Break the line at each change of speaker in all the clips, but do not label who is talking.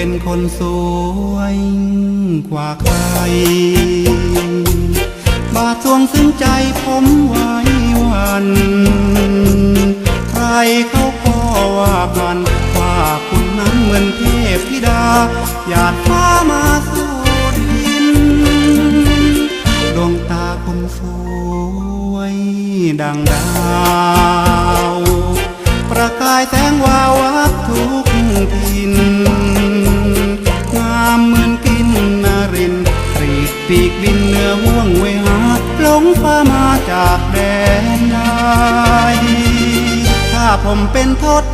เป็นคนสวยกว่าใคร บาทสวงซึ้งใจผมไว้วัน ใครเขาก็ว่ากันว่าคุณนั้นเหมือนเทพธิดา หยาดฟ้ามาสู่ดิน ดวงตาคนสวยดังดาวประกายแสงวาววับทุกทิน กบินเหนือห่วงเวหาหลงฟ้ามาจากแดนใดถ้าผมเป็นทศ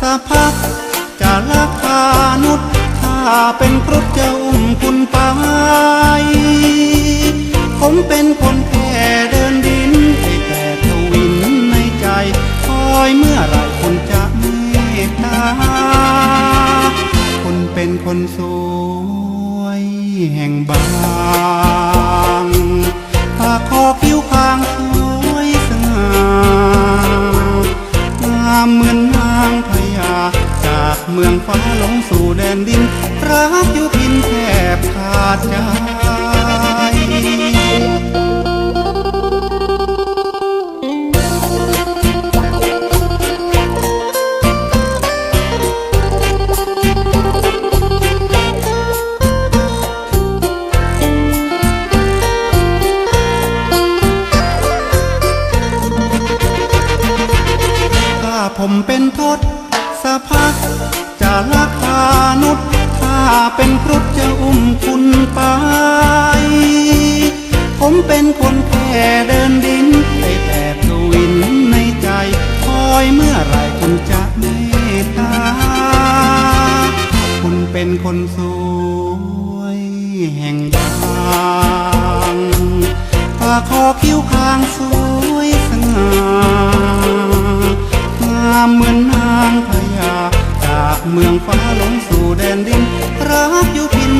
สะพักจะลักพานุษย์ถ้าเป็นครุฑจะอุ้มคุณไป ผมเป็นคนแค่เดินดินให้แต่ทวินในใจคอยเมื่อไรคุณจะเมตตาคุณเป็นคนสวย แห่งบางปากคอคิ้วคางสวยสง่างามเหมือนนางพญาจากเมืองฟ้าลงสู่แดนดิน ผมเป็นทศสะพักจะลักพานุษถ้าเป็นครุฑจะอุ้มคุณไป ผมเป็นคนแค่เดินดินได้แต่ทวินในใจ คอยเมื่อไรคุณจะเมตตา คุณเป็นคนสวยแห่งบางปาคอคิ้วคางสวยสง่าามเหมือนนางพญาจากเมืองฟ้าลงสู่แดนดินรักอยู่พิน